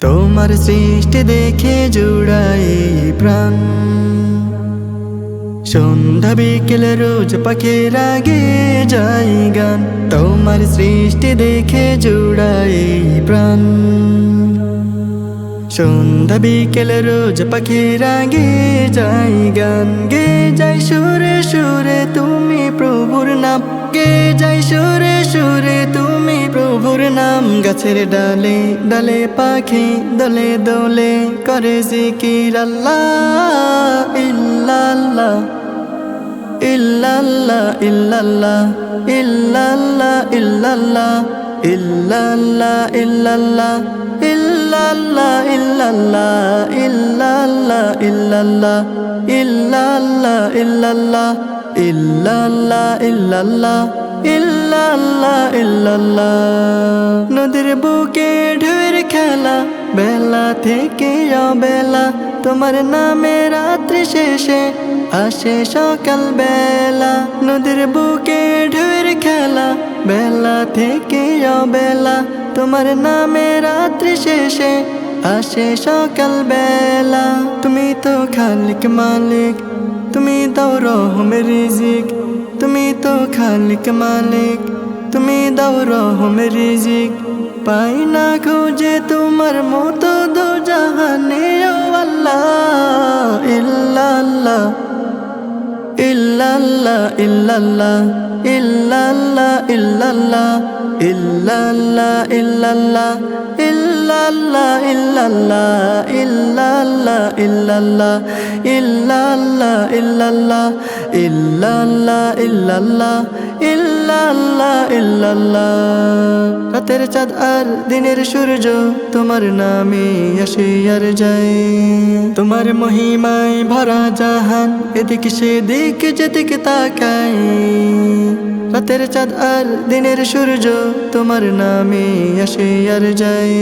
তোমার সৃষ্টি দেখে জুড়াই প্রাণ। সন্ধ্যা বিকেল রোজ পাখির আগে যাই গান। তোমার সৃষ্টি দেখে জুড়াই প্রাণ। সন্ধ্যা বিকেল রোজ পাখির আগে যাই গান। গে যাই সুরে সুরে তুমি প্রভুর নাম। গে যাই সুরে সুরে তুমি প্রভুর নাম গাছের ডালে ডালে পাখি দলে দোলে করে জিকির আল্লাহ ইল্লাল্লাহ ইল্লাল্লাহ ইল্লাল্লাহ ইল্লাল্লাহ ইল্লাল্লাহ ইল্লাল্লাহ ইল্লাল্লাহ ইল্লাল্লাহ ইল্লাল্লাহ নদীর বুকে ঢেউয়ের খেলা, বেলা থেকে বেলা তোমার নামে রাত্রি শেষে আসে সকাল বেলা নদীর বুকে ঢেউয়ের খেলা, বেলা থেকে বেলা তোমার নামে রাত্রি শেষে আসে সকাল বেলা তুমি তো খালিক মালিক তুমি দাও রহমের রিজিক তুমি তো খালিক মালিক, তুমি দাও রহমের রিজিক পাই না খুঁজে তোমার মতো দো জাহানে, ও আল্লাহ, ইল্লাল্লাহ ইল্লাল্লাহ ইল্লাল্লাহ ইল্লাল্লাহ ইল্লাল্লাহ ইল্লাল্লাহ ইল্লাল্লাহ ইল্লাল্লাহ রাতের চাঁদ আর দিনের সূর্য তোমার নামে আসে আর যায়। তোমার মহিমায় ভরা জাহান, এদিক সেদিক, যেদিক তাকাই রাতের চাঁদ আর দিনের সূর্য, তোমার নামে আসে আর যায়।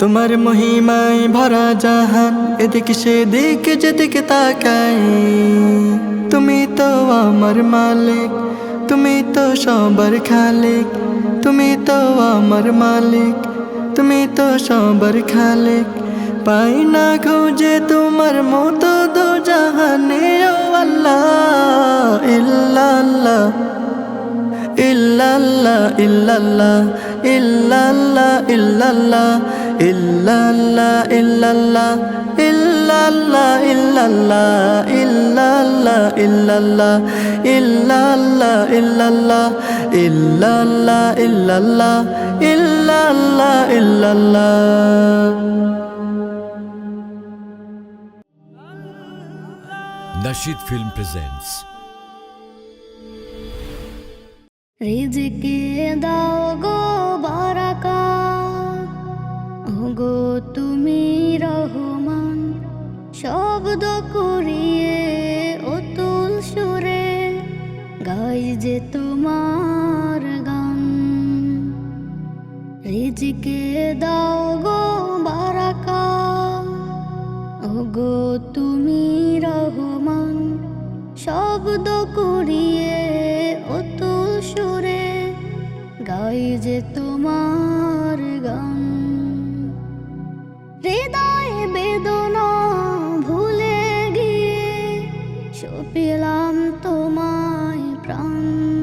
তোমার মহিমায় ভরা জাহান, এদিক সেদিক যেদিক তাকাই তুমি তো আমার মালিক, তুমি তো সবার খালিক, তুমি তো আমার মালিক, তুমি তো সবার খালিক। পাই না খুঁজে তোমার মতো দো জাহানে আল্লাহ illallah illallah illallah illallah illallah illallah illallah illallah illallah illallah illallah illallah illallah illallah illallah illallah Nashid Film presents রিজিকে দাও গো বারাকা। গো তুমি রহমান, শব্দ করিয়ে অতুল সুরে গাই যে তোমার গান। রিজিকে দাও গো বারাকা গো তুমি রহমান, শব্দ করিয়ে গাই যে তোমার গান। হৃদয় বেদনা ভুলে গিয়ে সপিলাম তোমায় প্রাণ।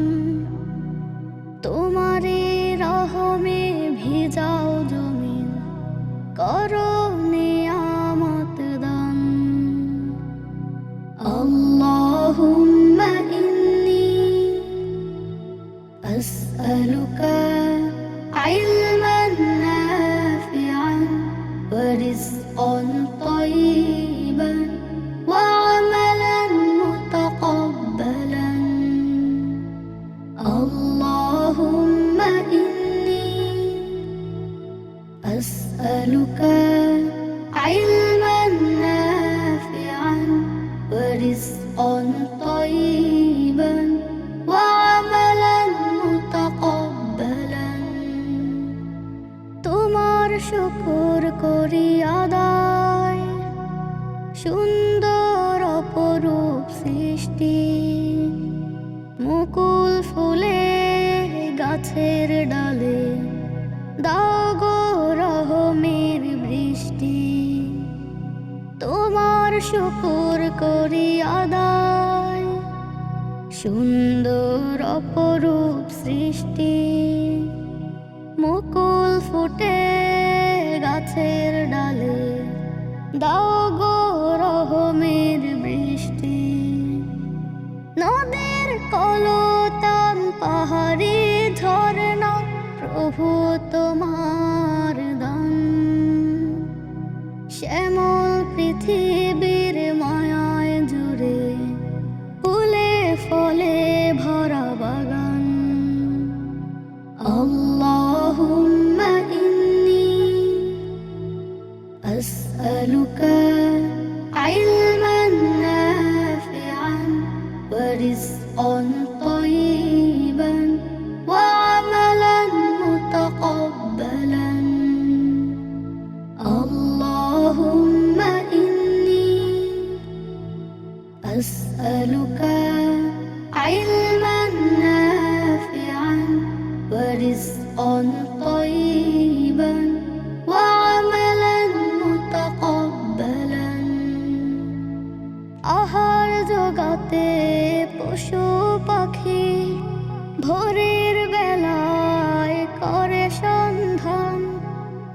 সুন্দর অপরূপ সৃষ্টি। মুকুল ফুলে গাছের ডালে দাও গো রহমের বৃষ্টি। তোমার শুকুর করি আদায়, সুন্দর অপরূপ সৃষ্টি। মুকুল ফুটে গাছের ডালে দাও গো রহমের বৃষ্টি নদের কলতান পাহাড়ি ঝরনা প্রভু তোমার দান শ্যামল পৃথিবীর মায়ায় জুড়ে ফুলে ফলে ভরা বাগান আল্লাহুম্মা ইন্নী أسألك علما نافعا ورزقا طيبا. জগাতে পশু পাখি ভোরের বেলায় করে সন্ধান।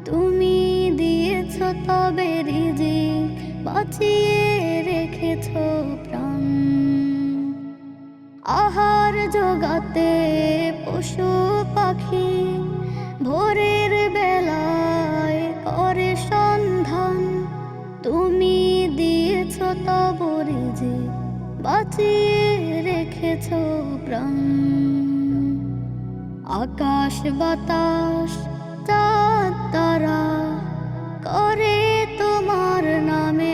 তুমি দিয়েছ তবে রিজিক, বাঁচিয়ে রেখেছ প্রাণ। আহার জগাতে পশু পাখি ভোরের বেলায় করে সন্ধান। তুমি দিয়েছ তবরে যে বাঁচিয়ে রেখেছ প্রাণ। আকাশ বাতাস চাঁদ তারা করে তোমার নামে।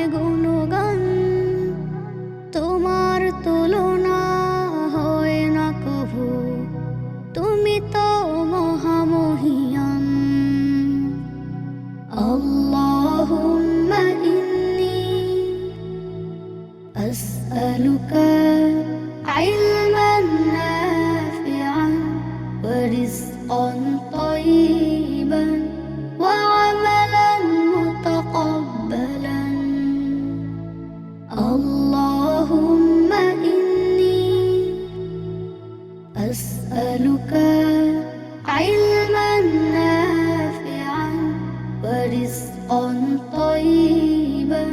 ورزقا طيبا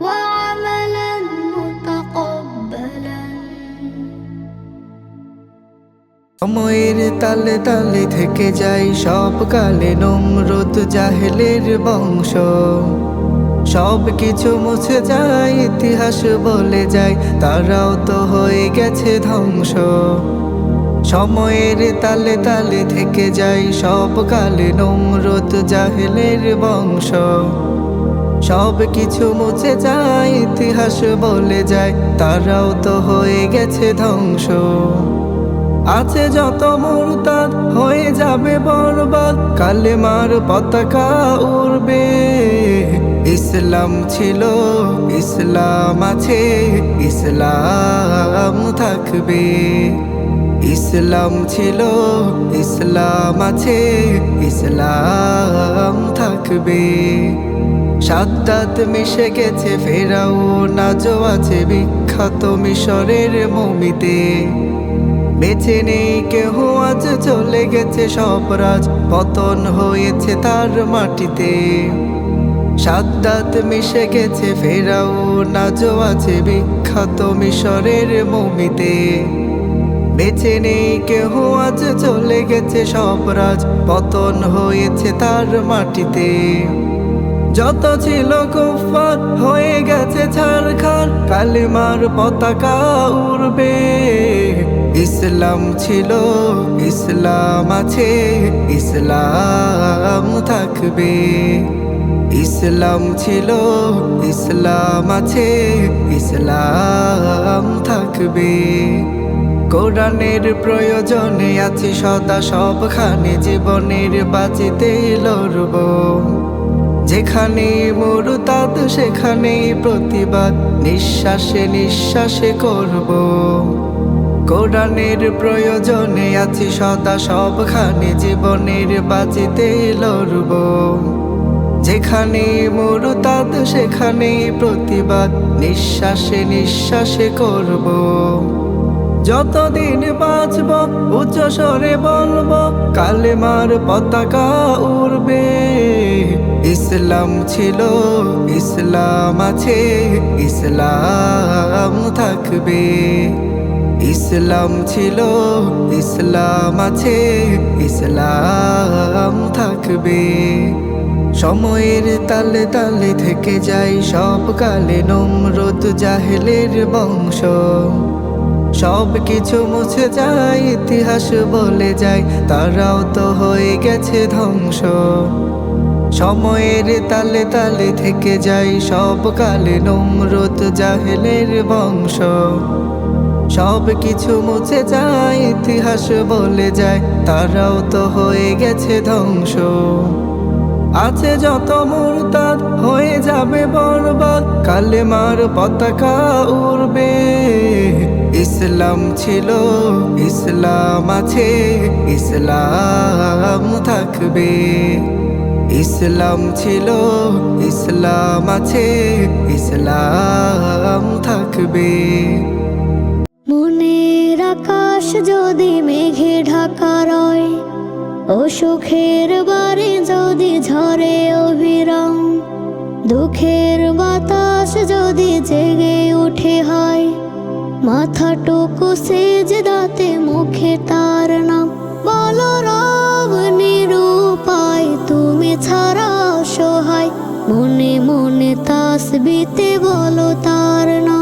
وعملا متقبلا সময়ের তালে তালে থেকে যাই সব কালে নমরুদ জাহেলের বংশ সব কিছু মুছে যায় ইতিহাস বলে যায় তারাও তো হয়ে গেছে ধ্বংস সময়ের তালে তালে থেকে যাই সব কালে নমরুদ জাহেলের বংশ। সব কিছু মুছে যায়, ইতিহাস বলে যায়, তারাও তো হয়ে গেছে ধ্বংস। আছে যত মুরতাদ, হয়ে যাবে বরবাদ, কালেমার পতাকা উড়বে। ইসলাম ছিল, ইসলাম আছে, ইসলাম থাকবে। ইসলাম ছিল, ইসলাম আছে, ইসলাম থাকবে। সাদ্দাত মিশে গেছে ফেরাও নাজো আছে, বিখ্যাত মিশরের মমিতে বেছে নেই কেহ, আজ চলে গেছে সব রাজ, পতন হয়েছে তার মাটিতে। সাদ্দাত মিশে গেছে ফেরাও নাজো আছে, বিখ্যাত মিশরের মমিতে বেঁচে নেই, কেহ আজ চলে গেছে সব রাজ, পতন হয়েছে তার মাটিতে। যত ছিল কুফার হয়ে গেছে ছারখার কালিমার পতাকা উড়বে। ইসলাম ছিল, ইসলাম আছে, ইসলাম থাকবে। ইসলাম ছিল, ইসলাম আছে, ইসলাম থাকবে। কোরআনের প্রয়োজনে আছি সদা, সবখানে জীবনের বাঁচিতে লড়ব। যেখানে মরুতাদ, সেখানে প্রতিবাদ, নিঃশ্বাসে নিঃশ্বাসে করব। কোরআনের প্রয়োজনে আছি সদা, সবখানে জীবনের বাঁচিতে লড়ব। যেখানে মুরতাদ, সেখানে প্রতিবাদ, নিঃশ্বাসে নিঃশ্বাসে করব। যতদিন বাঁচব, উচ্চ স্বরে বলব, কালেমার পতাকা উড়বে। ইসলাম ছিল, ইসলাম আছে, ইসলাম থাকবে। ইসলাম ছিল, ইসলাম আছে, ইসলাম থাকবে। সময়ের তালে তালে থেকে যাই সব কালে নমরত জাহেলের বংশ। সব কিছু মুছে যায়, ইতিহাস বলে যায়, তারাও তো হয়ে গেছে ধ্বংস। সময়ের তালে তালে থেকে যায়, সব কালে নমরত জাহেলের বংশ। সব কিছু মুছে যায়, ইতিহাস বলে যায়, তারাও তো হয়ে গেছে ধ্বংস। আছে যত মুরতাদ, হয়ে যাবে বরবাদ, কালেমার পতাকা উড়বে। ইসলাম ছিল, ইসলাম আছে, ইসলাম থাকবে। ইসলাম ছিল, ইসলাম আছে, ইসলাম থাকবে। মনের আকাশ যদি মেঘে ঢাকা রয়, ও সুখের বারে যদি ঝরে অবিরাম দুঃখের বাতাস যদি জেগে উঠে হয় মাথাটুকু সেজ দাতে মুখে তার নাম। বলো রব নিরূপায়, তুমি ছাড়া অসহায়। মনে মনে তাসবিতে বলো তার নাম।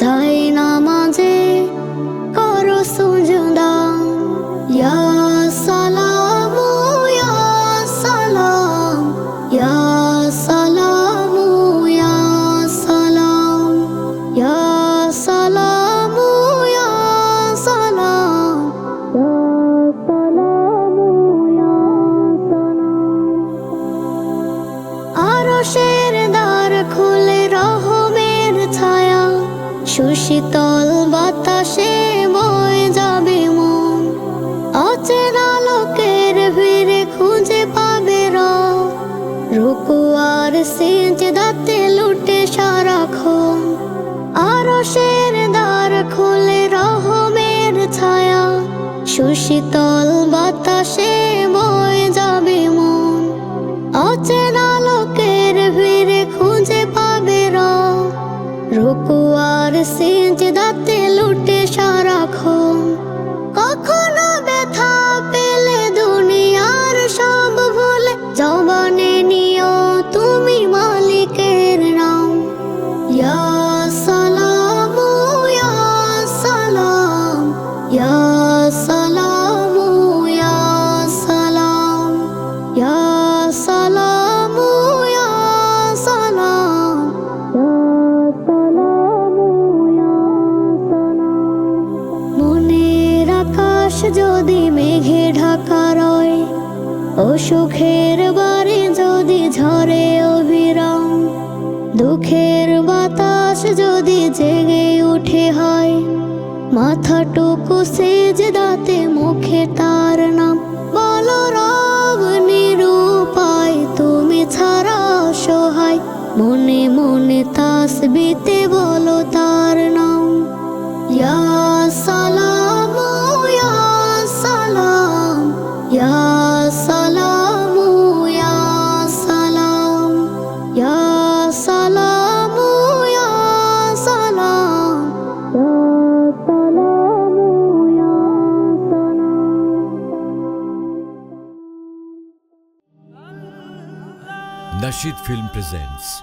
তবু রুকু আর সেজ দাতে লুটে সারাক্ষণ। আরশের দ্বার খুলে রহমের ছায়া। সুশীতল বাতাসে বয়ে যাবে মন। অচেনা লোকের ভিড়ে খুঁজে পাবে রব রুকু আকাশ যদি মেঘে ঢাকা রয়, ও সুখের বারে যদি ঝরে অবিরাম, দুঃখের বাতাস যদি জেগে উঠে হয়, মাথাটুকু সেজ দাতে মুখে তার নাম, বলো রব নিরূপায়, তুমি ছাড়া অসহায়, মনে মনে তাসবিতে বলো তার নাম। Presents